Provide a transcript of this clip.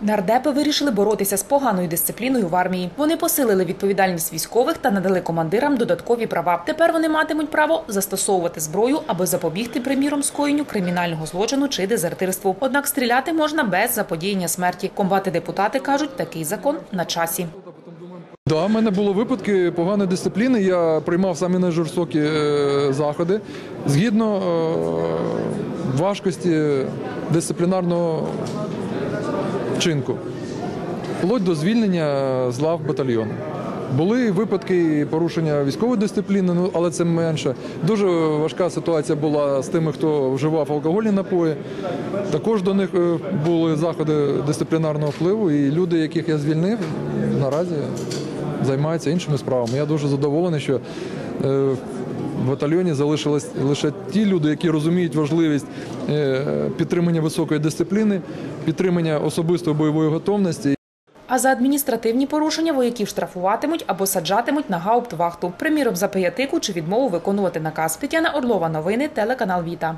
Нардепи вирішили боротися з поганою дисципліною в армії. Вони посилили відповідальність військових та надали командирам додаткові права. Тепер вони матимуть право застосовувати зброю, аби запобігти, приміром, скоєнню кримінального злочину чи дезертирству. Однак стріляти можна без заподіяння смерті. Комбати депутати кажуть, такий закон на часі. Да, в мене були випадки поганої дисципліни. Я приймав самі найжорстокі е, заходи згідно е, важкості дисциплінарного вчинку, вплоть до звільнення з лав батальйону. Були випадки порушення військової дисципліни, ну але це менше. Дуже важка ситуація була з тими, хто вживав алкогольні напої. Також до них е, були заходи дисциплінарного впливу, і люди, яких я звільнив, наразі займаються іншими справами. Я дуже задоволений, що е, в батальйоні залишились лише ті люди, які розуміють важливість е, підтримання високої дисципліни, підтримання особистої бойової готовності. А за адміністративні порушення вояків штрафуватимуть або саджатимуть на гауптвахту. Приміром, за пиятику чи відмову виконувати наказ. Тетяна Орлова, новини, телеканал Віта.